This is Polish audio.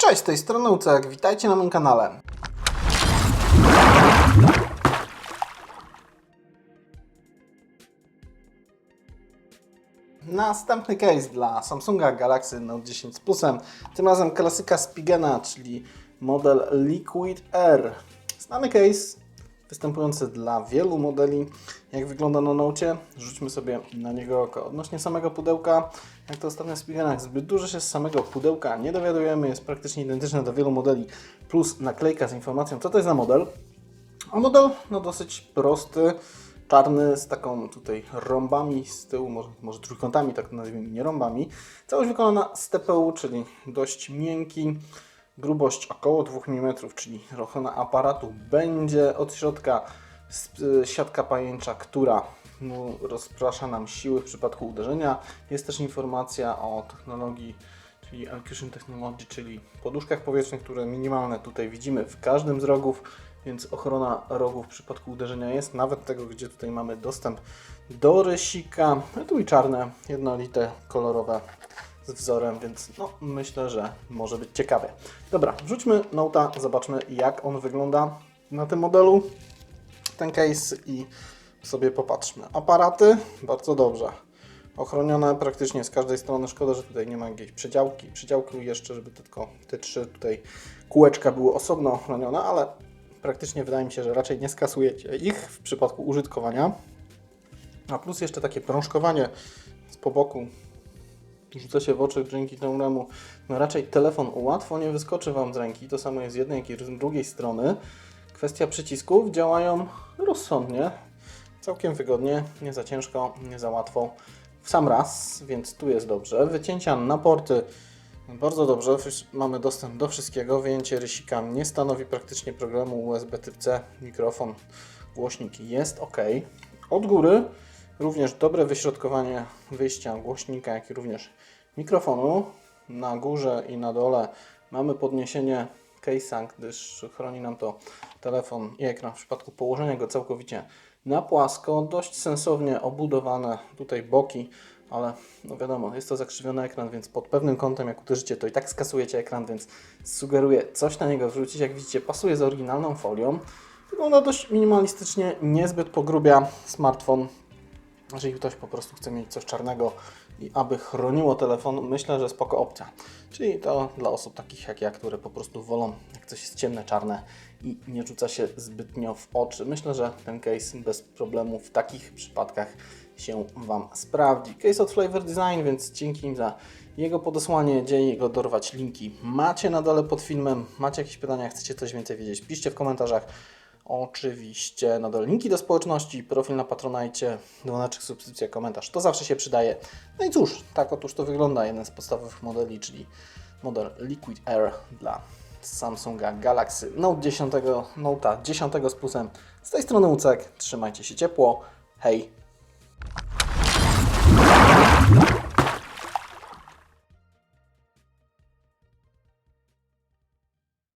Cześć, z tej strony Ucek, witajcie na moim kanale. Następny case dla Samsunga Galaxy Note 10 z Plusem. Tym razem klasyka Spigena, czyli model Liquid Air. Znany case, występujący dla wielu modeli. Jak wygląda na Nocie? Rzućmy sobie na niego oko. Odnośnie samego pudełka, jak to ostatnio w Spigenach, zbyt dużo się z samego pudełka nie dowiadujemy. Jest praktycznie identyczne do wielu modeli, plus naklejka z informacją, co to jest za model. A model no dosyć prosty, czarny z taką tutaj rąbami z tyłu, może, może trójkątami, tak to nazwijmy, nie rąbami. Całość wykonana z TPU, czyli dość miękki, grubość około 2 mm, czyli ochrona aparatu będzie od środka y, siatka pajęcza, która no, rozprasza nam siły w przypadku uderzenia. Jest też informacja o technologii czyli Alcushion Technology, czyli poduszkach powietrznych, które minimalne tutaj widzimy w każdym z rogów, więc ochrona rogów w przypadku uderzenia jest, nawet tego, gdzie tutaj mamy dostęp do rysika. No tu i czarne, jednolite, kolorowe wzorem, więc no, myślę, że może być ciekawie. Dobra, wrzućmy Nota, zobaczmy jak on wygląda na tym modelu, ten case i sobie popatrzmy. Aparaty, bardzo dobrze ochronione praktycznie z każdej strony. Szkoda, że tutaj nie ma jakiejś przedziałki, przedziałki jeszcze, żeby tylko te trzy tutaj kółeczka były osobno ochronione, ale praktycznie wydaje mi się, że raczej nie skasujecie ich w przypadku użytkowania. A plus jeszcze takie prążkowanie z po boku rzuca się w oczy dzięki temu, no raczej telefon łatwo nie wyskoczy Wam z ręki. To samo jest z jednej, jak i z drugiej strony. Kwestia przycisków działają rozsądnie, całkiem wygodnie, nie za ciężko, nie za łatwo. W sam raz, więc tu jest dobrze. Wycięcia na porty bardzo dobrze. Mamy dostęp do wszystkiego. Wyjęcie rysika nie stanowi praktycznie problemu. USB typ C, mikrofon, głośnik jest ok. Od góry również dobre wyśrodkowanie wyjścia głośnika, jak i również mikrofonu. Na górze i na dole mamy podniesienie case'a, gdyż chroni nam to telefon i ekran w przypadku położenia go całkowicie na płasko. Dość sensownie obudowane tutaj boki, ale no wiadomo, jest to zakrzywiony ekran, więc pod pewnym kątem jak uderzycie, to i tak skasujecie ekran, więc sugeruję coś na niego wrzucić. Jak widzicie, pasuje z oryginalną folią. Wygląda dość minimalistycznie, niezbyt pogrubia smartfon. Jeżeli ktoś po prostu chce mieć coś czarnego i aby chroniło telefon, myślę, że spoko opcja. Czyli to dla osób takich jak ja, które po prostu wolą, jak coś jest ciemne, czarne i nie rzuca się zbytnio w oczy. Myślę, że ten case bez problemu w takich przypadkach się Wam sprawdzi. Case od Flavor Design, więc dzięki im za jego podesłanie, gdzie jego dorwać linki macie na dole pod filmem. Macie jakieś pytania, chcecie coś więcej wiedzieć, piszcie w komentarzach. Oczywiście na dole linki do społeczności, profil na Patronite, dzwoneczek, subskrypcja, komentarz. To zawsze się przydaje. No i cóż, tak otóż to wygląda jeden z podstawowych modeli, czyli model Liquid Air dla Samsunga Galaxy Note 10, Note'a 10 z plusem. Z tej strony Ucek, trzymajcie się ciepło, hej!